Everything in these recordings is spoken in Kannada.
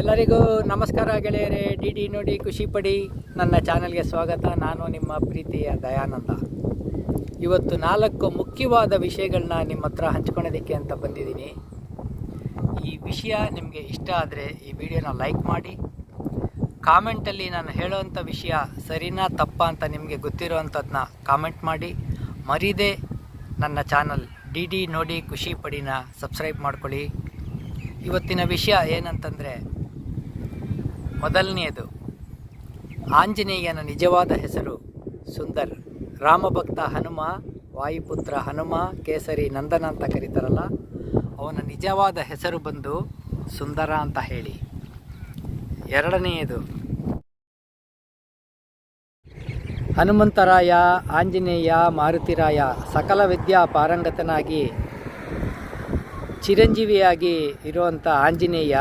ಎಲ್ಲರಿಗೂ ನಮಸ್ಕಾರ ಗೆಳೆಯರೇ, ಡಿ ಡಿ ನೋಡಿ ಖುಷಿ ಪಡಿ. ನನ್ನ ಚಾನಲ್ಗೆ ಸ್ವಾಗತ. ನಾನು ನಿಮ್ಮ ಪ್ರೀತಿಯ ದಯಾನಂದ. ಇವತ್ತು ನಾಲ್ಕು ಮುಖ್ಯವಾದ ವಿಷಯಗಳನ್ನ ನಿಮ್ಮ ಹತ್ರ ಹಂಚ್ಕೊಳೋದಕ್ಕೆ ಅಂತ ಬಂದಿದ್ದೀನಿ. ಈ ವಿಷಯ ನಿಮಗೆ ಇಷ್ಟ ಆದರೆ ಈ ವಿಡಿಯೋನ ಲೈಕ್ ಮಾಡಿ. ಕಾಮೆಂಟಲ್ಲಿ ನಾನು ಹೇಳೋವಂಥ ವಿಷಯ ಸರಿನಾ ತಪ್ಪಾ ಅಂತ ನಿಮಗೆ ಗೊತ್ತಿರೋವಂಥದ್ದನ್ನ ಕಾಮೆಂಟ್ ಮಾಡಿ. ಮರೀದೆ ನನ್ನ ಚಾನಲ್ ಡಿ ಡಿ ನೋಡಿ ಖುಷಿ ಪಡಿನ ಸಬ್ಸ್ಕ್ರೈಬ್ ಮಾಡ್ಕೊಳ್ಳಿ. ಇವತ್ತಿನ ವಿಷಯ ಏನಂತಂದರೆ, ಮೊದಲನೆಯದು, ಆಂಜನೇಯನ ನಿಜವಾದ ಹೆಸರು ಸುಂದರ್. ರಾಮಭಕ್ತ ಹನುಮ, ವಾಯುಪುತ್ರ ಹನುಮ, ಕೇಸರಿ ನಂದನ ಅಂತ ಕರೀತಾರಲ್ಲ, ಅವನ ನಿಜವಾದ ಹೆಸರು ಬಂದು ಸುಂದರ ಅಂತ ಹೇಳಿ. ಎರಡನೆಯದು, ಹನುಮಂತರಾಯ, ಆಂಜನೇಯ, ಮಾರುತಿರಾಯ ಸಕಲ ವಿದ್ಯಾ ಪಾರಂಗತನಾಗಿ ಚಿರಂಜೀವಿಯಾಗಿ ಇರುವಂಥ ಆಂಜನೇಯ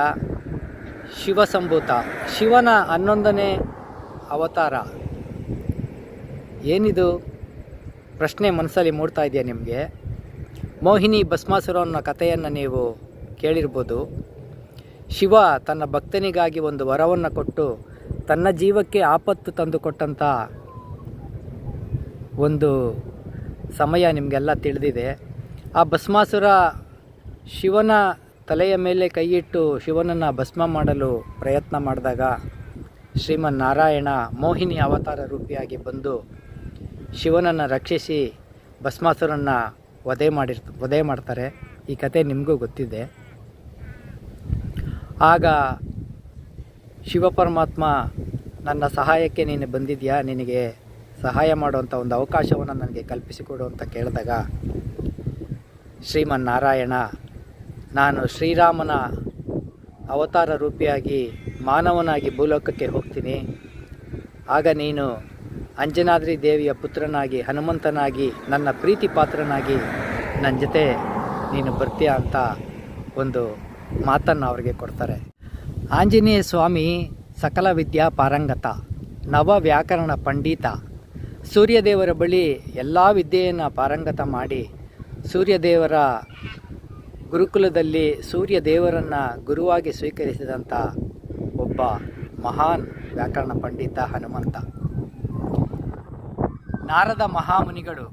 ಶಿವಸಂಭೂತ, ಶಿವನ ಹನ್ನೊಂದನೇ ಅವತಾರ. ಏನಿದು? ಪ್ರಶ್ನೆ ಮನಸ್ಸಲ್ಲಿ ಮೂಡ್ತಾ ಇದೆಯಾ ನಿಮಗೆ? ಮೋಹಿನಿ ಭಸ್ಮಾಸುರ ಅನ್ನೋ ಕಥೆಯನ್ನು ನೀವು ಕೇಳಿರ್ಬೋದು. ಶಿವ ತನ್ನ ಭಕ್ತನಿಗಾಗಿ ಒಂದು ವರವನ್ನು ಕೊಟ್ಟು ತನ್ನ ಜೀವಕ್ಕೆ ಆಪತ್ತು ತಂದುಕೊಟ್ಟಂಥ ಒಂದು ಸಮಯ ನಿಮಗೆಲ್ಲ ತಿಳಿದಿದೆ. ಆ ಭಸ್ಮಾಸುರ ಶಿವನ ತಲೆಯ ಮೇಲೆ ಕೈಯಿಟ್ಟು ಶಿವನನ್ನು ಭಸ್ಮ ಮಾಡಲು ಪ್ರಯತ್ನ ಮಾಡಿದಾಗ ಶ್ರೀಮನ್ ನಾರಾಯಣ ಮೋಹಿನಿ ಅವತಾರ ರೂಪಿಯಾಗಿ ಬಂದು ಶಿವನನ್ನು ರಕ್ಷಿಸಿ ಭಸ್ಮಾಸುರನ್ನು ವಧೆ ಮಾಡಿರ್, ವಧೆ ಮಾಡ್ತಾರೆ. ಈ ಕತೆ ನಿಮಗೂ ಗೊತ್ತಿದೆ. ಆಗ ಶಿವಪರಮಾತ್ಮ ನನ್ನ ಸಹಾಯಕ್ಕೆ ನೀನು ಬಂದಿದೆಯಾ? ನಿನಗೆ ಸಹಾಯ ಮಾಡುವಂಥ ಒಂದು ಅವಕಾಶವನ್ನು ನನಗೆ ಕಲ್ಪಿಸಿಕೊಡು ಅಂತ ಕೇಳಿದಾಗ ಶ್ರೀಮನ್ ನಾರಾಯಣ ನಾನು ಶ್ರೀರಾಮನ ಅವತಾರ ರೂಪಿಯಾಗಿ ಮಾನವನಾಗಿ ಭೂಲೋಕಕ್ಕೆ ಹೋಗ್ತೀನಿ. ಆಗ ನೀನು ಅಂಜನಾದ್ರಿ ದೇವಿಯ ಪುತ್ರನಾಗಿ, ಹನುಮಂತನಾಗಿ, ನನ್ನ ಪ್ರೀತಿ ಪಾತ್ರನಾಗಿ ನನ್ನ ಜೊತೆ ನೀನು ಬರ್ತೀಯ ಅಂತ ಒಂದು ಮಾತನ್ನು ಅವರಿಗೆ ಕೊಡ್ತಾರೆ. ಆಂಜನೇಯ ಸ್ವಾಮಿ ಸಕಲ ವಿದ್ಯಾ ಪಾರಂಗತ, ನವ ವ್ಯಾಕರಣ ಪಂಡಿತ, ಸೂರ್ಯದೇವರ ಬಳಿ ಎಲ್ಲ ವಿದ್ಯೆಯನ್ನು ಪಾರಂಗತ ಮಾಡಿ ಸೂರ್ಯದೇವರ ಗುರುಕುಲದಲ್ಲಿ ಸೂರ್ಯ ದೇವರನ್ನು ಗುರುವಾಗಿ ಸ್ವೀಕರಿಸಿದಂಥ ಒಬ್ಬ ಮಹಾನ್ ವ್ಯಾಕರಣ ಪಂಡಿತ ಹನುಮಂತ. ನಾರದ ಮಹಾಮುನಿಗಳು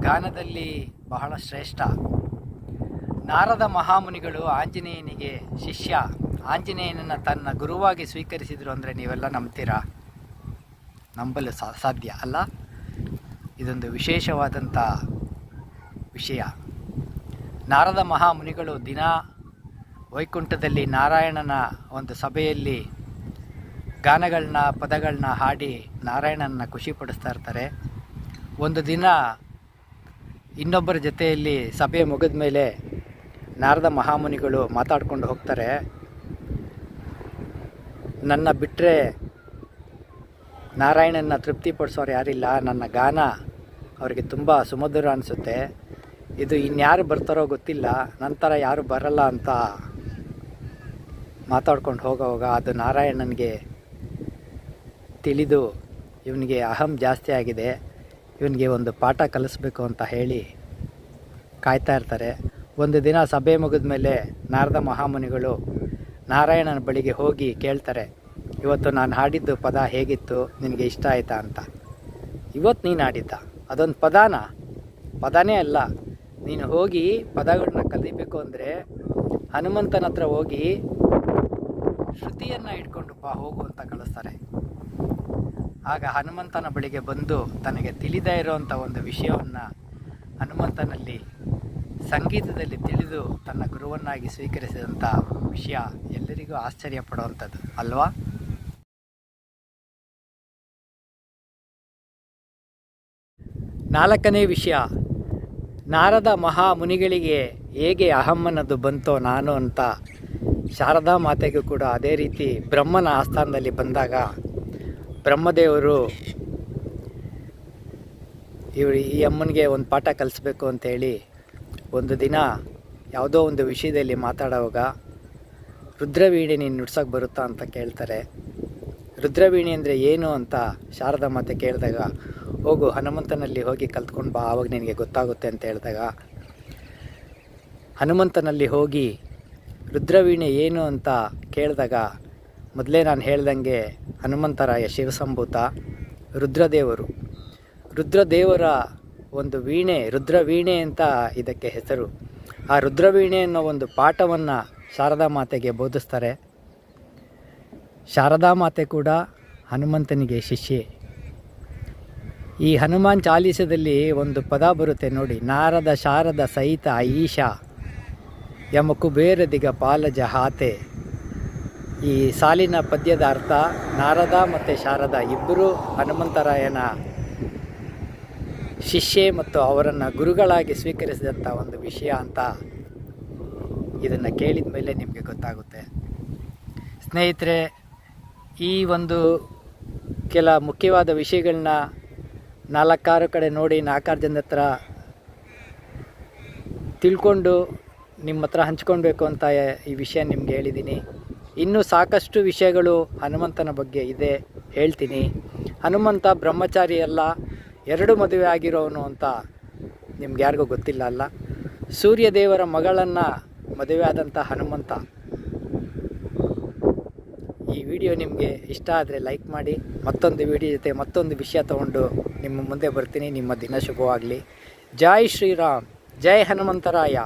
ಗಾನದಲ್ಲಿ ಬಹಳ ಶ್ರೇಷ್ಠ. ನಾರದ ಮಹಾಮುನಿಗಳು ಆಂಜನೇಯನಿಗೆ ಶಿಷ್ಯ. ಆಂಜನೇಯನನ್ನು ತನ್ನ ಗುರುವಾಗಿ ಸ್ವೀಕರಿಸಿದರು ಅಂದರೆ ನೀವೆಲ್ಲ ನಂಬ್ತೀರಾ? ನಂಬಲು ಸಾಧ್ಯ ಅಲ್ಲ? ಇದೊಂದು ವಿಶೇಷವಾದಂಥ ವಿಷಯ. ನಾರದ ಮಹಾಮುನಿಗಳು ದಿನ ವೈಕುಂಠದಲ್ಲಿ ನಾರಾಯಣನ ಒಂದು ಸಭೆಯಲ್ಲಿ ಗಾನಗಳನ್ನ ಪದಗಳನ್ನ ಹಾಡಿ ನಾರಾಯಣನ ಖುಷಿಪಡಿಸ್ತಾ ಇರ್ತಾರೆ. ಒಂದು ದಿನ ಇನ್ನೊಬ್ಬರ ಜೊತೆಯಲ್ಲಿ ಸಭೆ ಮುಗಿದ ಮೇಲೆ ನಾರದ ಮಹಾಮುನಿಗಳು ಮಾತಾಡ್ಕೊಂಡು ಹೋಗ್ತಾರೆ. ನನ್ನ ಬಿಟ್ಟರೆ ನಾರಾಯಣನ ತೃಪ್ತಿಪಡಿಸೋರು ಯಾರಿಲ್ಲ. ನನ್ನ ಗಾನ ಅವರಿಗೆ ತುಂಬ ಸುಮಧುರ ಅನಿಸುತ್ತೆ. ಇದು ಇನ್ಯಾರು ಬರ್ತಾರೋ ಗೊತ್ತಿಲ್ಲ, ನಂತರ ಯಾರು ಬರಲ್ಲ ಅಂತ ಮಾತಾಡ್ಕೊಂಡು ಹೋಗೋವಾಗ ಅದು ನಾರಾಯಣನಿಗೆ ತಿಳಿದು ಇವನಿಗೆ ಅಹಂ ಜಾಸ್ತಿ ಆಗಿದೆ, ಇವನಿಗೆ ಒಂದು ಪಾಠ ಕಲಿಸ್ಬೇಕು ಅಂತ ಹೇಳಿ ಕಾಯ್ತಾ ಇರ್ತಾರೆ. ಒಂದು ದಿನ ಸಭೆ ಮುಗಿದ ಮೇಲೆ ನಾರದ ಮಹಾಮುನಿಗಳು ನಾರಾಯಣನ ಬಳಿಗೆ ಹೋಗಿ ಕೇಳ್ತಾರೆ, ಇವತ್ತು ನಾನು ಹಾಡಿದ್ದು ಪದ ಹೇಗಿತ್ತು, ನಿನಗೆ ಇಷ್ಟ ಆಯಿತಾ? ಅಂತ. ಇವತ್ತು ನೀನು ಹಾಡಿದ್ದ, ಅದೊಂದು ಪದಾನ? ಪದನೇ ಅಲ್ಲ ನೀನು ಹೋಗಿ ಪದಗಳನ್ನ ಕಲಿಬೇಕು ಅಂದರೆ ಹನುಮಂತನ ಹತ್ರ ಹೋಗಿ ಶ್ರುತಿಯನ್ನು ಇಟ್ಕೊಂಡು ಬಾ, ಹೋಗು ಅಂತ ಕಳಿಸ್ತಾರೆ. ಆಗ ಹನುಮಂತನ ಬಳಿಗೆ ಬಂದು ತನಗೆ ತಿಳಿದೇ ಇರುವಂಥ ಒಂದು ವಿಷಯವನ್ನು ಹನುಮಂತನಲ್ಲಿ ಸಂಗೀತದಲ್ಲಿ ತಿಳಿದು ತನ್ನ ಗುರುವನ್ನಾಗಿ ಸ್ವೀಕರಿಸಿದಂಥ ವಿಷಯ ಎಲ್ಲರಿಗೂ ಆಶ್ಚರ್ಯ ಪಡುವಂಥದ್ದು, ಅಲ್ವಾ? ನಾಲ್ಕನೇ ವಿಷಯ ನಾರದ ಮಹಾಮುನಿಗಳಿಗೆ ಹೇಗೆ ಅಹಮ್ಮನದು ಬಂತೋ ನಾನು ಅಂತ ಶಾರದಾ ಮಾತೆಗೂ ಕೂಡ ಅದೇ ರೀತಿ ಬ್ರಹ್ಮನ ಆಸ್ಥಾನದಲ್ಲಿ ಬಂದಾಗ ಬ್ರಹ್ಮದೇವರು ಇವರು ಈ ಅಮ್ಮನಿಗೆ ಒಂದು ಪಾಠ ಕಲಿಸ್ಬೇಕು ಅಂತೇಳಿ ಒಂದು ದಿನ ಯಾವುದೋ ಒಂದು ವಿಷಯದಲ್ಲಿ ಮಾತಾಡೋವಾಗ, ರುದ್ರವೀಣೆ ನೀನು ನುಡ್ಸೋಕ್ಕೆ ಬರುತ್ತಾ? ಅಂತ ಕೇಳ್ತಾರೆ. ರುದ್ರವೀಣೆ ಅಂದರೆ ಏನು? ಅಂತ ಶಾರದಾ ಮಾತೆ ಕೇಳಿದಾಗ ಹೋಗು, ಹನುಮಂತನಲ್ಲಿ ಹೋಗಿ ಕಲ್ತ್ಕೊಂಡು ಬಾ ಆವಾಗ ನಿನಗೆ ಗೊತ್ತಾಗುತ್ತೆ ಅಂತ ಹೇಳಿದಾಗ, ಹನುಮಂತನಲ್ಲಿ ಹೋಗಿ ರುದ್ರವೀಣೆ ಏನು ಅಂತ ಕೇಳಿದಾಗ, ಮೊದಲೇ ನಾನು ಹೇಳ್ದಂಗೆ ಹನುಮಂತರಾಯ ಶಿವಸಂಭೂತ, ರುದ್ರದೇವರು. ರುದ್ರದೇವರ ಒಂದು ವೀಣೆ, ರುದ್ರವೀಣೆ ಅಂತ ಇದಕ್ಕೆ ಹೆಸರು. ಆ ರುದ್ರವೀಣೆ ಅನ್ನೋ ಒಂದು ಪಾಠವನ್ನು ಶಾರದಾ ಮಾತೆಗೆ ಬೋಧಿಸ್ತಾರೆ. ಶಾರದಾ ಮಾತೆ ಕೂಡ ಹನುಮಂತನಿಗೆ ಶಿಷ್ಯೆ. ಈ ಹನುಮಾನ್ ಚಾಲೀಸದಲ್ಲಿ ಒಂದು ಪದ ಬರುತ್ತೆ ನೋಡಿ, ನಾರದ ಶಾರದ ಸಹಿತ ಈಶಾ ಯಮ ಕುಬೇರ ದಿಗ ಪಾಲಜ ಹಾತೆ. ಈ ಸಾಲಿನ ಪದ್ಯದ ಅರ್ಥ ನಾರದ ಮತ್ತು ಶಾರದ ಇಬ್ಬರು ಹನುಮಂತರಾಯನ ಶಿಷ್ಯೆ ಮತ್ತು ಅವರನ್ನು ಗುರುಗಳಾಗಿ ಸ್ವೀಕರಿಸಿದಂಥ ಒಂದು ವಿಷಯ ಅಂತ ಇದನ್ನು ಕೇಳಿದ ಮೇಲೆ ನಿಮಗೆ ಗೊತ್ತಾಗುತ್ತೆ. ಸ್ನೇಹಿತರೆ, ಈ ಒಂದು ಕೆಲ ಮುಖ್ಯವಾದ ವಿಷಯಗಳನ್ನ ನಾಲ್ಕಾರು ಕಡೆ ನೋಡಿ ನಾಲ್ಕಾರು ಜನದ ಹತ್ರ ತಿಳ್ಕೊಂಡು ನಿಮ್ಮ ಹತ್ರ ಹಂಚ್ಕೊಳ್ಬೇಕು ಅಂತ ಈ ವಿಷಯ ನಿಮ್ಗೆ ಹೇಳಿದ್ದೀನಿ. ಇನ್ನೂ ಸಾಕಷ್ಟು ವಿಷಯಗಳು ಹನುಮಂತನ ಬಗ್ಗೆ ಇದೆ, ಹೇಳ್ತೀನಿ. ಹನುಮಂತ ಬ್ರಹ್ಮಚಾರಿ ಅಲ್ಲ, ಎರಡು ಮದುವೆ ಆಗಿರೋನು ಅಂತ ನಿಮ್ಗೆ ಯಾರಿಗೂ ಗೊತ್ತಿಲ್ಲ ಅಲ್ಲ. ಸೂರ್ಯದೇವರ ಮಗಳನ್ನು ಮದುವೆ ಆದಂಥ ಹನುಮಂತ ಈ ವಿಡಿಯೋ ನಿಮಗೆ ಇಷ್ಟ ಆದರೆ ಲೈಕ್ ಮಾಡಿ, ಮತ್ತೊಂದು ವಿಡಿಯೋ ಜೊತೆ ಮತ್ತೊಂದು ವಿಷಯ ತಗೊಂಡು ನಿಮ್ಮ ಮುಂದೆ ಬರ್ತೀನಿ. ನಿಮ್ಮ ದಿನ ಶುಭವಾಗಲಿ. ಜೈ ಶ್ರೀರಾಮ್. ಜೈ ಹನುಮಂತರಾಯ.